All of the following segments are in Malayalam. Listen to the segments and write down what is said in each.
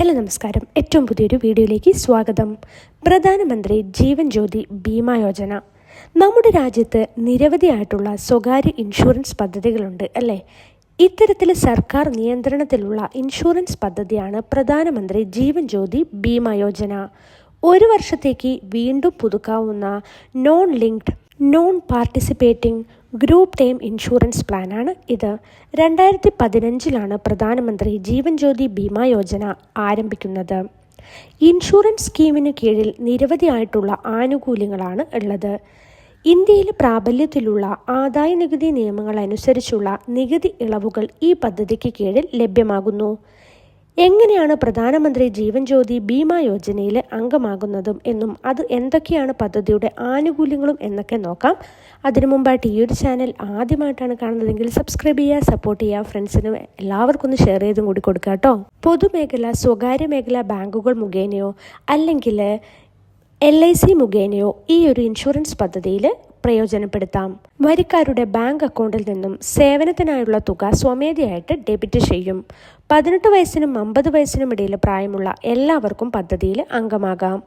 ഹലോ നമസ്കാരം. ഏറ്റവും പുതിയൊരു വീഡിയോയിലേക്ക് സ്വാഗതം. പ്രധാനമന്ത്രി ജീവൻ ജ്യോതി ബീമാ യോജന. നമ്മുടെ രാജ്യത്ത് നിരവധിയായിട്ടുള്ള സ്വകാര്യ ഇൻഷുറൻസ് പദ്ധതികളുണ്ട് അല്ലേ? ഇത്തരത്തിൽ സർക്കാർ നിയന്ത്രണത്തിലുള്ള ഇൻഷുറൻസ് പദ്ധതിയാണ് പ്രധാനമന്ത്രി ജീവൻ ജ്യോതി ബീമാ യോജന. ഒരു വർഷത്തേക്ക് വീണ്ടും പുതുക്കാവുന്ന non linked non participating group term insurance പ്ലാനാണ് ഇത്. രണ്ടായിരത്തി പതിനഞ്ചിലാണ് പ്രധാനമന്ത്രി ജീവൻ ജ്യോതി ബീമാ യോജന ആരംഭിക്കുന്നത്. ഇൻഷുറൻസ് സ്കീമിന് കീഴിൽ നിരവധിയായിട്ടുള്ള ആനുകൂല്യങ്ങളാണ് ഉള്ളത്. ഇന്ത്യയിൽ പ്രാബല്യത്തിലുള്ള ആദായ നികുതി നിയമങ്ങൾ അനുസരിച്ചുള്ള നികുതി ഇളവുകൾ ഈ പദ്ധതിക്ക് കീഴിൽ ലഭ്യമാകുന്നു. എങ്ങനെയാണ് പ്രധാനമന്ത്രി ജീവൻ ജ്യോതി ബീമാ യോജനയിൽ അംഗമാകുന്നതും എന്നും അത് എന്തൊക്കെയാണ് പദ്ധതിയുടെ ആനുകൂല്യങ്ങളും എന്നൊക്കെ നോക്കാം. അതിനു മുമ്പായിട്ട് ഈ ഒരു ചാനൽ ആദ്യമായിട്ടാണ് കാണുന്നതെങ്കിൽ സബ്സ്ക്രൈബ് ചെയ്യുക സപ്പോർട്ട് ചെയ്യുക ഫ്രണ്ട്സിനും എല്ലാവർക്കും ഒന്ന് ഷെയർ ചെയ്തും കൂടി കൊടുക്കുക കേട്ടോ. പൊതുമേഖല സ്വകാര്യ മേഖല ബാങ്കുകൾ മുഖേനയോ അല്ലെങ്കിൽ എൽ ഐ സി മുഖേനയോ ഈ ഒരു ഇൻഷുറൻസ് പദ്ധതിയിൽ പ്രയോജനപ്പെടുത്താം. വരിക്കാരുടെ ബാങ്ക് അക്കൗണ്ടിൽ നിന്നും സേവനത്തിനായുള്ള തുക സ്വമേധയായിട്ട് ഡെബിറ്റ് ചെയ്യും. പതിനെട്ട് വയസ്സിനും അമ്പത് വയസ്സിനും ഇടയിൽ പ്രായമുള്ള എല്ലാവർക്കും പദ്ധതിയിൽ അംഗമാകാം.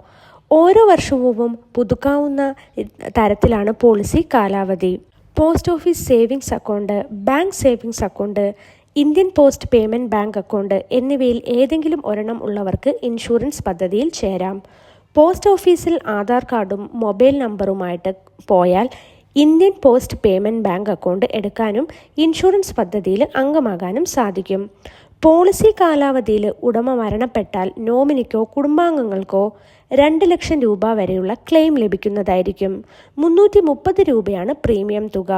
ഓരോ വർഷവും പുതുക്കാവുന്ന തരത്തിലാണ് പോളിസി കാലാവധി. Post office savings account bank savings account Indian post payment bank account എന്നിവയിൽ ഏതെങ്കിലും ഒരെണ്ണം ഉള്ളവർക്ക് ഇൻഷുറൻസ് പദ്ധതിയിൽ ചേരാം. പോസ്റ്റ് ഓഫീസിൽ ആധാർ കാർഡും മൊബൈൽ നമ്പറുമായിട്ട് പോയാൽ Indian post payment bank account എടുക്കാനും ഇൻഷുറൻസ് പദ്ധതിയിൽ അംഗമാകാനും സാധിക്കും. പോളിസി കാലാവധിയിൽ ഉടമ മരണപ്പെട്ടാൽ നോമിനിക്കോ കുടുംബാംഗങ്ങൾക്കോ രണ്ട് ലക്ഷം രൂപ വരെയുള്ള ക്ലെയിം ലഭിക്കുന്നതായിരിക്കും. മുന്നൂറ്റി മുപ്പത് രൂപയാണ് പ്രീമിയം തുക.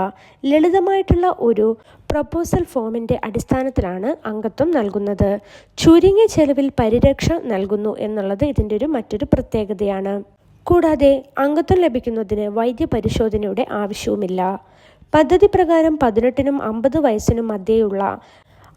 ലളിതമായിട്ടുള്ള ഒരു പ്രപ്പോസൽ ഫോമിന്റെ അടിസ്ഥാനത്തിലാണ് അംഗത്വം നൽകുന്നത്. ചുരുങ്ങിയ ചെലവിൽ പരിരക്ഷ നൽകുന്നു എന്നുള്ളത് ഇതിന്റെ ഒരു മറ്റൊരു പ്രത്യേകതയാണ്. കൂടാതെ അംഗത്വം ലഭിക്കുന്നതിന് വൈദ്യപരിശോധനയുടെ ആവശ്യവുമില്ല. പദ്ധതി പ്രകാരം പതിനെട്ടിനും അമ്പത് വയസ്സിനും മധ്യേയുള്ള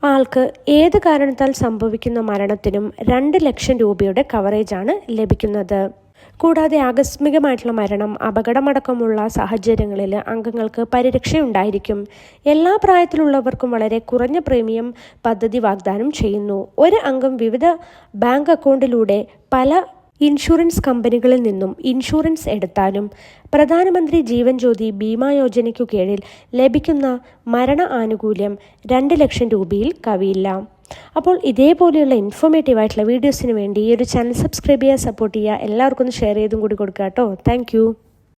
ആൾക്ക് ഏത് കാരണത്താൽ സംഭവിക്കുന്ന മരണത്തിനും രണ്ട് ലക്ഷം രൂപയുടെ കവറേജാണ് ലഭിക്കുന്നത്. കൂടാതെ ആകസ്മികമായിട്ടുള്ള മരണം അപകടമടക്കമുള്ള സാഹചര്യങ്ങളിൽ അംഗങ്ങൾക്ക് പരിരക്ഷയുണ്ടായിരിക്കും. എല്ലാ പ്രായത്തിലുള്ളവർക്കും വളരെ കുറഞ്ഞ പ്രീമിയം പദ്ധതി വാഗ്ദാനം ചെയ്യുന്നു. ഒരു അംഗം വിവിധ ബാങ്ക് അക്കൗണ്ടിലൂടെ പല ഇൻഷുറൻസ് കമ്പനികളിൽ നിന്നും ഇൻഷുറൻസ് എടുത്താലും പ്രധാനമന്ത്രി ജീവൻ ജ്യോതി ബീമാ യോജനയ്ക്കു കീഴിൽ ലഭിക്കുന്ന മരണ ആനുകൂല്യം രണ്ട് ലക്ഷം രൂപയിൽ കവിയില്ല. അപ്പോൾ ഇതേപോലെയുള്ള ഇൻഫോർമേറ്റീവ് ആയിട്ടുള്ള വീഡിയോസിന് വേണ്ടി ഈ ഒരു ചാനൽ സബ്സ്ക്രൈബ് ചെയ്യുക സപ്പോർട്ട് ചെയ്യുക എല്ലാവർക്കും ഒന്ന് ഷെയർ ചെയ്തും കൂടി കൊടുക്കുക കേട്ടോ. താങ്ക്